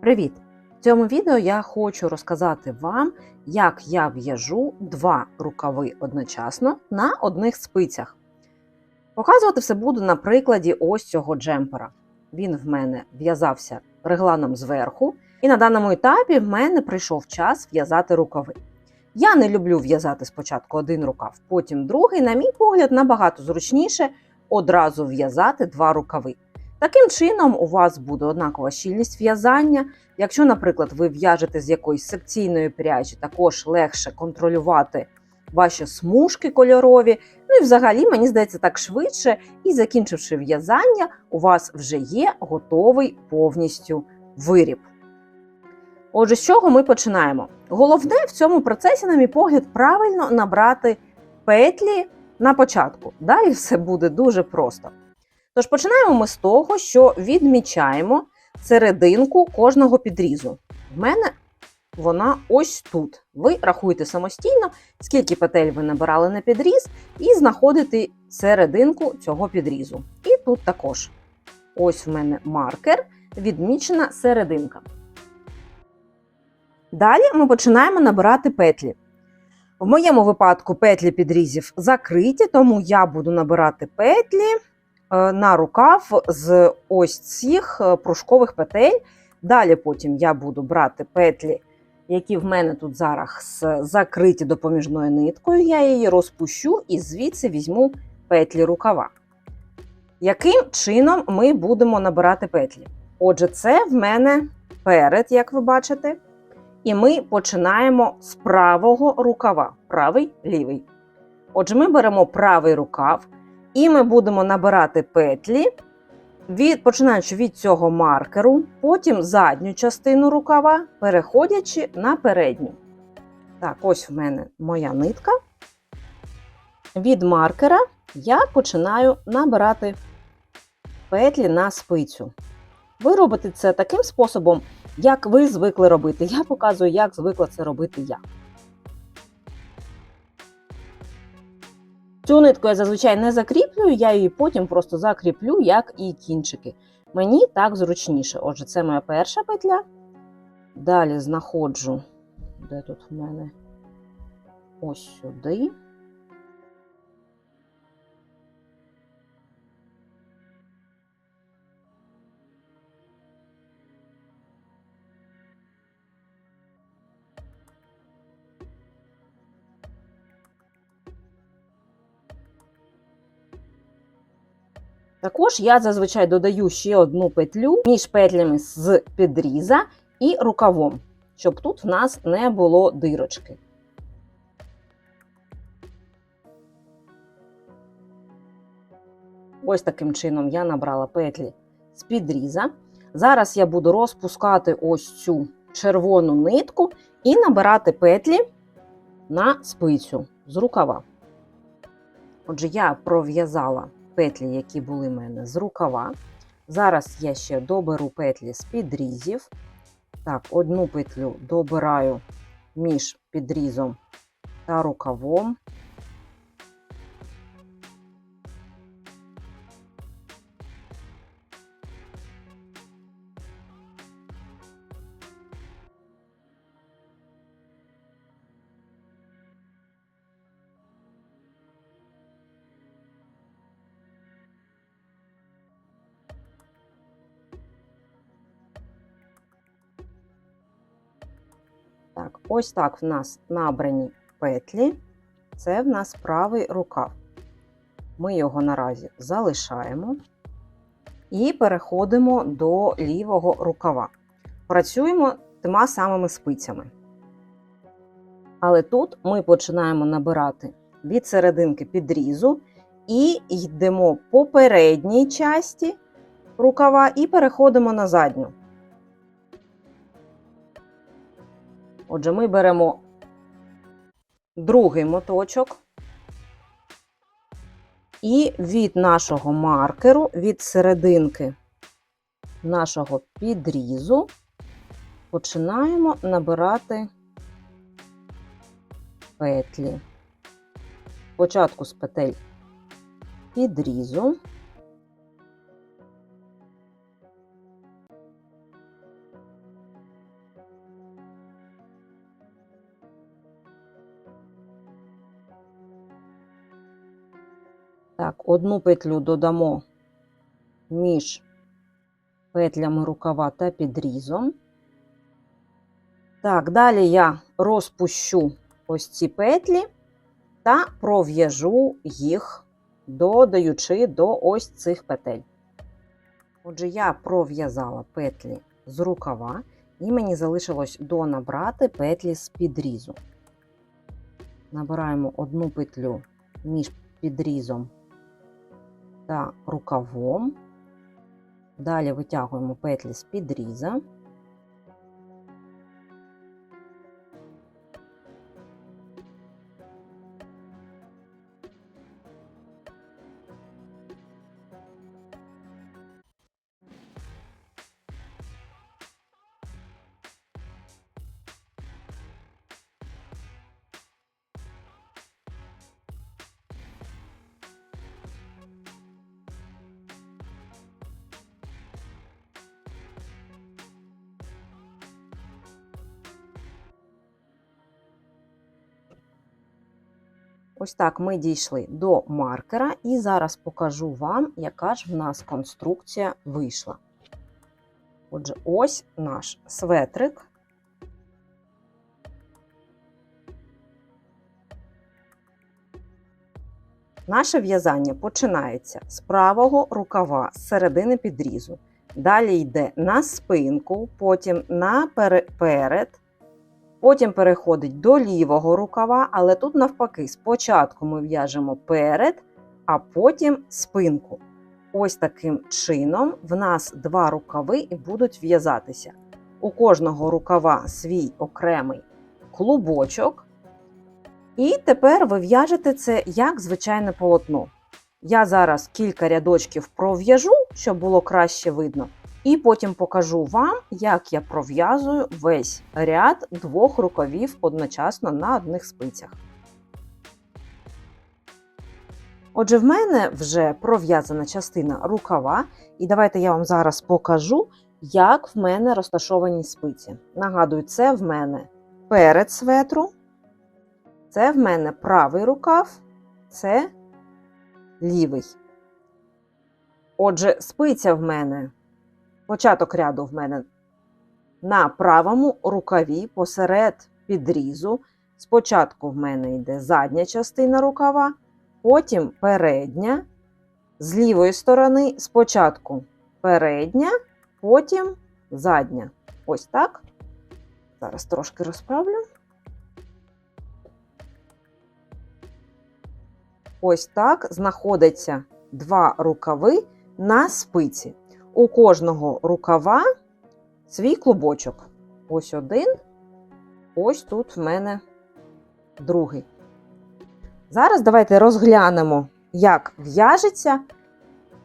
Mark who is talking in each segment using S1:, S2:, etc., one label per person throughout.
S1: Привіт! В цьому відео я хочу розказати вам, як я в'яжу два рукави одночасно на одних спицях. Показувати все буду на прикладі ось цього джемпера. Він в мене в'язався регланом зверху, і на даному етапі в мене прийшов час в'язати рукави. Я не люблю в'язати спочатку один рукав, потім другий, на мій погляд, набагато зручніше одразу в'язати два рукави. Таким чином, у вас буде однакова щільність в'язання. Якщо, наприклад, ви в'яжете з якоїсь секційної пряжі, також легше контролювати ваші смужки кольорові. Ну і взагалі, мені здається, так швидше. І закінчивши в'язання, у вас вже є готовий повністю виріб. Отже, з чого ми починаємо? Головне в цьому процесі, на мій погляд, правильно набрати петлі на початку. Далі все буде дуже просто. Тож починаємо ми з того, що відмічаємо серединку кожного підрізу. В мене вона ось тут. Ви рахуєте самостійно, скільки петель ви набирали на підріз, і знаходите серединку цього підрізу. І тут також. Ось в мене маркер, відмічена серединка. Далі ми починаємо набирати петлі. В моєму випадку петлі підрізів закриті, тому я буду набирати петлі на рукав з ось цих е, пружкових петель. Далі потім я буду брати петлі, які в мене тут зараз закриті допоміжною ниткою. Я її розпущу і звідси візьму петлі рукава. Яким чином ми будемо набирати петлі? Отже, це в мене перед, як ви бачите. І ми починаємо з правого рукава, правий лівий. Отже, ми беремо правий рукав, і ми будемо набирати петлі, від, починаючи від цього маркеру, потім задню частину рукава, переходячи на передню. Так, ось в мене моя нитка. Від маркера я починаю набирати петлі на спицю. Ви робите це таким способом, як ви звикли робити. Я показую, як звикла це робити я. Цю нитку я зазвичай не закріплюю, я її потім просто закріплю, як і кінчики. Мені так зручніше. Отже, це моя перша петля. Далі знаходжу, де тут в мене ось сюди. Також я зазвичай додаю ще одну петлю між петлями з підріза і рукавом, щоб тут в нас не було дирочки. Ось таким чином я набрала петлі з підріза. Зараз я буду розпускати ось цю червону нитку і набирати петлі на спицю з рукава. Отже, я пров'язала петлі, які були в мене з рукава. Зараз я ще доберу петлі з підрізів. Так, одну петлю добираю між підрізом та рукавом. Ось так в нас набрані петлі. Це в нас правий рукав. Ми його наразі залишаємо і переходимо до лівого рукава. Працюємо тима самими спицями. Але тут ми починаємо набирати від серединки підрізу і йдемо по передній часті рукава і переходимо на задню. Отже, ми беремо другий моточок і від нашого маркеру, від серединки нашого підрізу починаємо набирати петлі. Спочатку з петель підрізу. Так, одну петлю додамо між петлями рукава та підрізом. Так, далі я розпущу ось ці петлі та пров'яжу їх, додаючи до ось цих петель. Отже, я пров'язала петлі з рукава, і мені залишилось донабрати петлі з підрізу. Набираємо одну петлю між підрізом рукавом. Далі витягуємо петлі з підріза. Ось так ми дійшли до маркера, і зараз покажу вам, яка ж в нас конструкція вийшла. Отже, ось наш светрик. Наше в'язання починається з правого рукава, з середини підрізу. Далі йде на спинку, потім на перед, Потім переходить до лівого рукава, але тут навпаки, спочатку ми в'яжемо перед, а потім спинку. Ось таким чином в нас два рукави і будуть в'язатися. У кожного рукава свій окремий клубочок. І тепер ви в'яжете це як звичайне полотно. Я зараз кілька рядочків пров'яжу, щоб було краще видно. І потім покажу вам, як я пров'язую весь ряд двох рукавів одночасно на одних спицях. Отже, в мене вже пров'язана частина рукава, і давайте я вам зараз покажу, як в мене розташовані спиці. Нагадую, це в мене перед светру, це в мене правий рукав, це лівий. Отже, спиця в мене. Початок ряду в мене на правому рукаві посеред підрізу. Спочатку в мене йде задня частина рукава, потім передня. З лівої сторони спочатку передня, потім задня. Ось так. Зараз трошки розправлю. Ось так знаходяться два рукави на спиці. У кожного рукава свій клубочок. Ось один, ось тут в мене другий. Зараз давайте розглянемо, як в'яжеться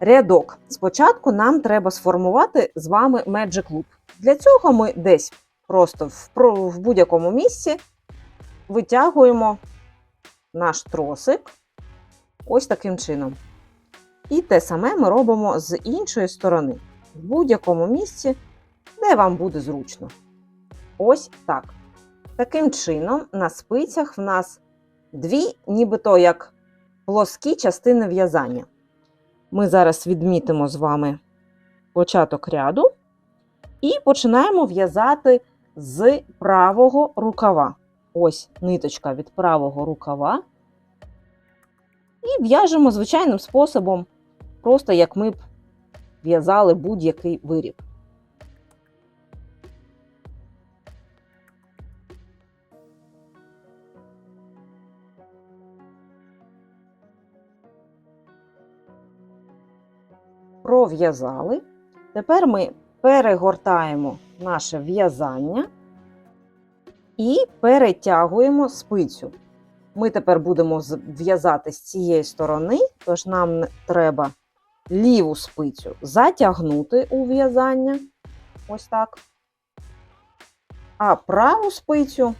S1: рядок. Спочатку нам треба сформувати з вами Magic Loop. Для цього ми десь просто в, в будь-якому місці витягуємо наш тросик ось таким чином. І те саме ми робимо з іншої сторони, в будь-якому місці, де вам буде зручно. Ось так. Таким чином, на спицях в нас дві, нібито як плоскі частини в'язання. Ми зараз відмітимо з вами початок ряду і починаємо в'язати з правого рукава. Ось ниточка від правого рукава. І в'яжемо звичайним способом просто як ми б в'язали будь-який виріб. Пров'язали. Тепер ми перегортаємо наше в'язання і перетягуємо спицю. Ми тепер будемо в'язати з цієї сторони, тож нам треба ліву спицю затягнути у в'язання. Ось так. А праву спицю,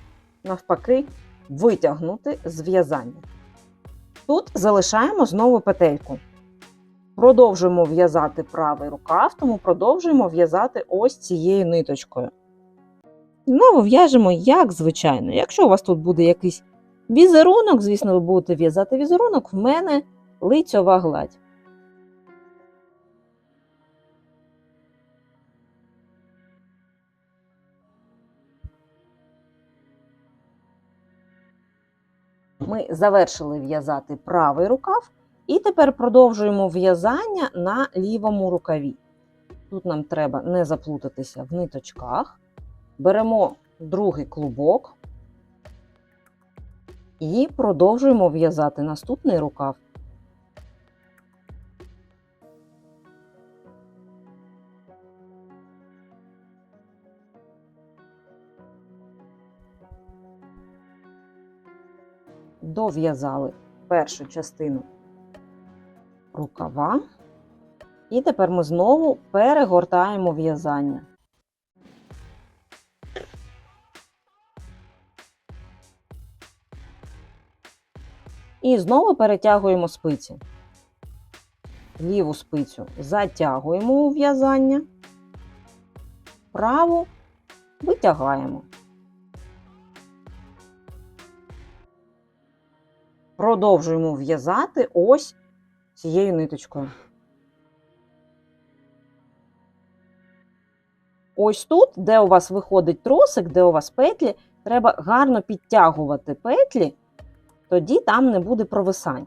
S1: навпаки, витягнути з в'язання. Тут залишаємо знову петельку. Продовжуємо в'язати правий рукав, тому продовжуємо в'язати ось цією ниточкою. Знову в'яжемо, як звичайно. Якщо у вас тут буде якийсь візерунок, звісно, ви будете в'язати візерунок, в мене лицьова гладь. Ми завершили в'язати правий рукав, і тепер продовжуємо в'язання на лівому рукаві. Тут нам треба не заплутатися в ниточках. Беремо другий клубок і продовжуємо в'язати наступний рукав. Дов'язали першу частину рукава. І тепер ми знову перегортаємо в'язання. І знову перетягуємо спиці. Ліву спицю затягуємо у в'язання, праву витягаємо. Продовжуємо в'язати ось цією ниточкою. Ось тут, де у вас виходить тросик, де у вас петлі, треба гарно підтягувати петлі, тоді там не буде провисань.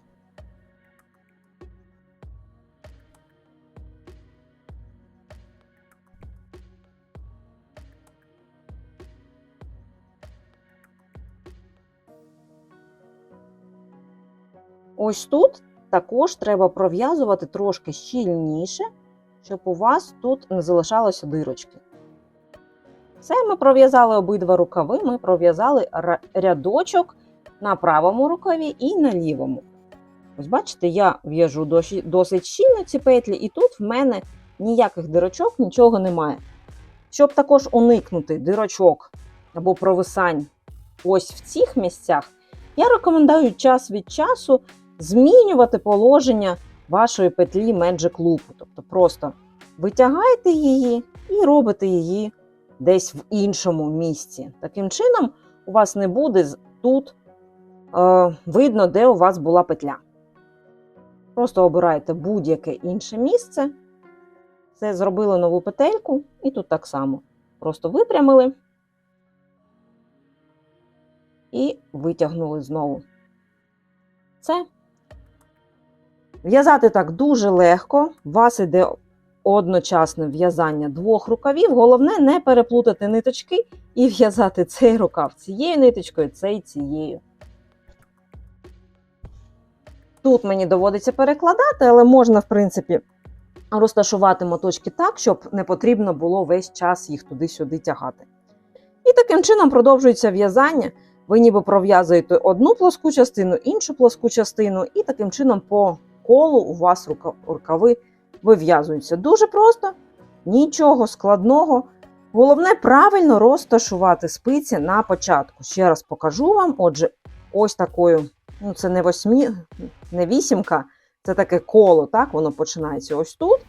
S1: Ось тут також треба пров'язувати трошки щільніше, щоб у вас тут не залишалося дирочки. Це ми пров'язали обидва рукави, ми пров'язали рядочок на правому рукаві і на лівому. Ось бачите, я в'яжу досить щільно ці петлі, і тут в мене ніяких дирочок, нічого немає. Щоб також уникнути дирочок або провисань ось в цих місцях, я рекомендую час від часу змінювати положення вашої петлі Magic Loop. Тобто просто витягаєте її і робите її десь в іншому місці. Таким чином, у вас не буде тут е, видно, де у вас була петля. Просто обираєте будь-яке інше місце. Це зробили нову петельку, і тут так само. Просто випрямили і витягнули знову. Це. В'язати так дуже легко, у вас іде одночасне в'язання двох рукавів. Головне не переплутати ниточки і в'язати цей рукав цією ниточкою, цей цією. Тут мені доводиться перекладати, але можна, в принципі, розташувати моточки так, щоб не потрібно було весь час їх туди-сюди тягати. І таким чином продовжується в'язання. Ви ніби пров'язуєте одну плоску частину, іншу плоску частину, і таким чином по колу у вас рукави вив'язуються. Дуже просто, нічого складного. Головне правильно розташувати спиці на початку. Ще раз покажу вам. Отже, ось такою, ну це не восьмі, не вісімка, це таке коло, так, воно починається ось тут.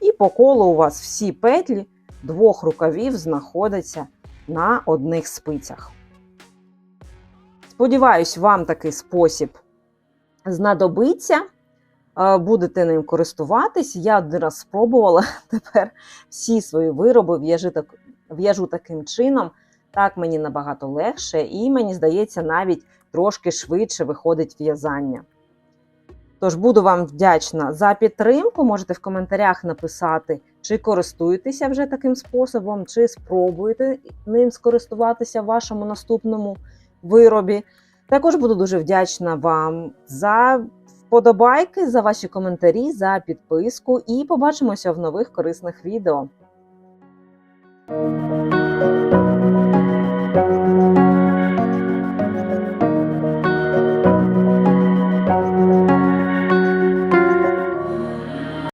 S1: І по колу у вас всі петлі двох рукавів знаходяться на одних спицях. Сподіваюсь, вам такий спосіб знадобиться будете ним користуватись. Я один раз спробувала тепер всі свої вироби в'яжу таким чином. Так мені набагато легше, і мені здається, навіть трошки швидше виходить в'язання. Тож буду вам вдячна за підтримку. Можете в коментарях написати, чи користуєтеся вже таким способом, чи спробуєте ним скористуватися в вашому наступному виробі. Також буду дуже вдячна вам за вподобайки, за ваші коментарі, за підписку і побачимося в нових корисних відео.